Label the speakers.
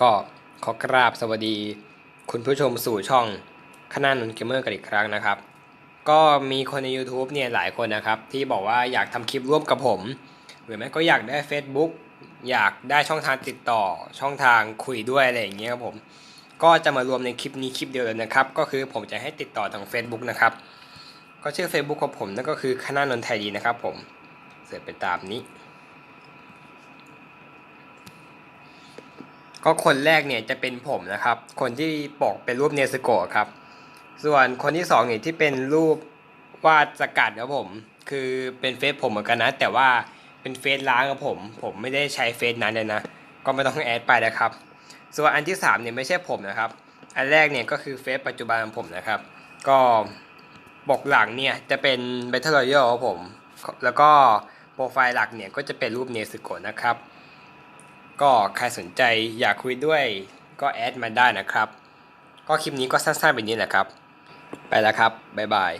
Speaker 1: ก็ขอกราบสวัสดี คุณผู้ชมสู่ช่องขนาดนนเกมเมอร์กันอีกครั้งนะครับ ก็มีคนใน YouTube เนี่ยหลายคนนะครับ ที่บอกว่าอยากทำคลิปร่วมกับผม หรือไม่ก็อยากได้ Facebook อยากได้ช่องทางติดต่อ ช่องทางคุยด้วยอะไรอย่างเงี้ยครับผม ก็จะมารวมในคลิปนี้คลิปเดียวเลยนะครับ ก็คือผมจะให้ติดต่อทาง Facebook นะครับ ก็ชื่อ Facebook ของผมนั่นก็คือคณะนนไทยดีนะครับผมเสร็จไปตามนี้ ก็คนแรกเนี่ยจะเป็นผมนะครับ คนที่ปกเป็นรูปเนสโกะครับ ส่วนคนที่สองเนี่ยที่เป็นรูปวาดสกัดครับผม คือเป็นเฟซผมเหมือนกันนะ แต่ว่าเป็นเฟซล้างครับผม ผมไม่ได้ใช้เฟซนั้นเลยนะ ก็ไม่ต้องแอดไปนะครับ ส่วนอันที่สามเนี่ยไม่ใช่ผมนะครับ อันแรกเนี่ยก็คือเฟซปัจจุบันของผมนะครับ ก็ปกหลังเนี่ยจะเป็น Battle Royale ครับผม แล้วก็โปรไฟล์หลักเนี่ยก็จะเป็นรูปเนสโกะนะครับ ก็ใครสนใจอยากคุยด้วยก็แอดมาได้นะครับ ก็คลิปนี้ก็สั้นๆแบบนี้แหละครับ ไปแล้วครับ บ๊ายบาย